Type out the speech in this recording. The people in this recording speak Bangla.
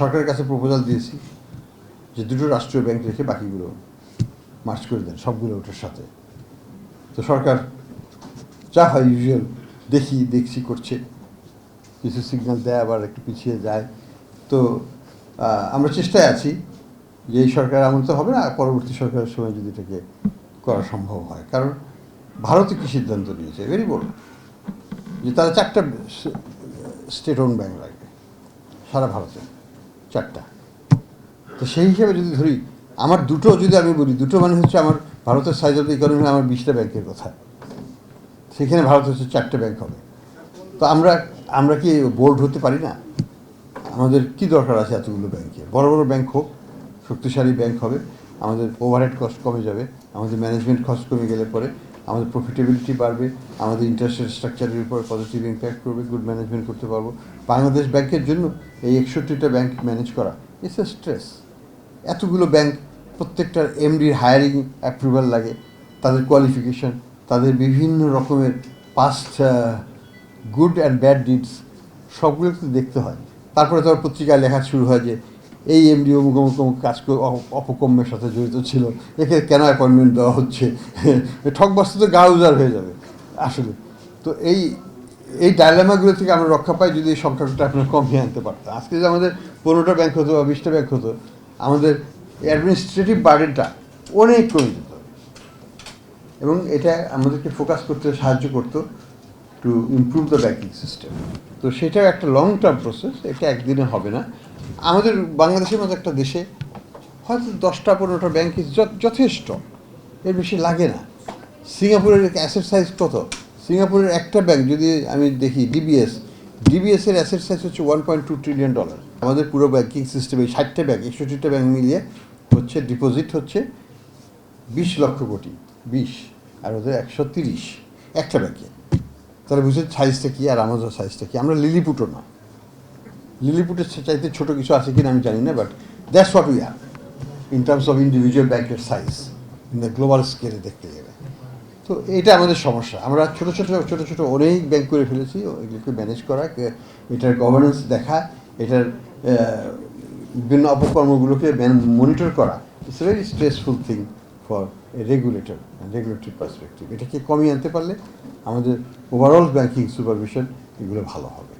সরকারের কাছে প্রপোজাল দিয়েছি যে দুটো রাষ্ট্রীয় ব্যাংক রেখে বাকিগুলো মার্চ করে দেন, সবগুলো ওটার সাথে। তো সরকার যা হয় ইউজুয়াল দেখি, দেখছি, করছে। কিছু সিগন্যাল দেয়, আবার একটু পিছিয়ে যায়। তো আমরা চেষ্টায় আছি যে এই সরকার এমন তো হবে না, পরবর্তী সরকারের সময় যদি এটাকে করা সম্ভব হয়। কারণ ভারতে কী সিদ্ধান্ত নিয়েছে? ভেরি বড় যে তারা চারটা স্টেট ওন ব্যাংক রাখবে সারা ভারতে। চারটা। তো সেই হিসাবে যদি ধরি, আমার দুটো যদি আমি বলি, দুটো মানে হচ্ছে আমার ভারতের সাইজ অফ ইকোনমি আমার বিশটা ব্যাংকের কথা। সেখানে ভারত হচ্ছে চারটে ব্যাংক হবে। তো আমরা আমরা কি বোর্ড হতে পারি না? আমাদের কি দরকার আছে এতগুলো ব্যাংকে? বড় বড় ব্যাংক হোক, শক্তিশালী ব্যাংক হবে, আমাদের ওভারহেড কস্ট কমে যাবে, আমাদের ম্যানেজমেন্ট কস্ট কমে গেলে পরে আমাদের প্রফিটেবিলিটি বাড়বে, আমাদের ইন্টারেস্ট স্ট্রাকচারের উপর পজিটিভ ইম্প্যাক্ট করবে গুড ম্যানেজমেন্ট করতে পারব। বাংলাদেশ ব্যাংকের জন্য এই একষট্টিটা ব্যাংক ম্যানেজ করা ইটস এ স্ট্রেস এতগুলো ব্যাংক প্রত্যেকটার এমডির হায়ারিং অ্যাপ্রুভাল লাগে, তাদের কোয়ালিফিকেশন তাদের বিভিন্ন রকমের past good and bad deeds সবগুলো তো দেখতে হয়। তারপরে তোমার পত্রিকায় লেখা শুরু হয় যে, এই এমডি অমুক অমুক অমুক কাজ করে, অপ- অপকর্মের সাথে জড়িত ছিল, একে কেন অ্যাপয়েন্টমেন্ট দেওয়া হচ্ছে? ঠকবাস্তু তো গা উজাড় হয়ে যাবে, আসলে। তো এই এই ডায়লামাগুলো থেকে আমরা রক্ষা পাই যদি এই সংখ্যাটা আপনার কমিয়ে আনতে পারতাম আজকে যে আমাদের পনেরোটা ব্যাংক হতো বা বিশটা ব্যাংক হতো, আমাদের অ্যাডমিনিস্ট্রেটিভ বার্ডেনটা অনেক কমে যেত এবং এটা আমাদেরকে ফোকাস করতে সাহায্য করতো to improve the banking system তো সেটা একটা লং টার্ম প্রসেস এটা একদিনে হবে না। আমাদের বাংলাদেশের মতো একটা দেশে হয়তো দশটা, পনেরোটা ব্যাংক যথেষ্ট। এর বেশি লাগে না। সিঙ্গাপুরের অ্যাসেট সাইজ কত? সিঙ্গাপুরের একটা ব্যাংক যদি আমি দেখি ডিবিএস ডিবিএস এর অ্যাসেট সাইজ হচ্ছে one point two trillion dollar আমাদের পুরো ব্যাংকিং সিস্টেমে ষাটটা ব্যাংক একষট্টিটা ব্যাংক মিলিয়ে হচ্ছে ডিপোজিট হচ্ছে বিশ লক্ষ কোটি, বিশ, আর ওদের একশো তিরিশ, একটা ব্যাংকে তাহলে বুঝে সাইজটা কী আর আমাদের সাইজটা কী? আমরা লিলিপুটও না। লিলিপুটের চাইতে ছোটো কিছু আছে কিনা আমি জানি না but that's what we are in terms of individual ব্যাংকের সাইজ ইন দ্য গ্লোবাল স্কেলে দেখতে গেলে। তো এটা আমাদের সমস্যা। আমরা ছোটো ছোটো ছোটো ছোটো অনেক ব্যাংক করে ফেলেছি, এগুলোকে ম্যানেজ করা এটার গভর্নেন্স দেখা, এটার বিভিন্ন অপকর্মগুলোকে মনিটর করা। It's very stressful thing for a regulator regulatory perspective এটাকে কমিয়ে আনতে পারলে আমাদের ওভারঅল ব্যাঙ্কিং সুপারভিশন এগুলো ভালো হবে।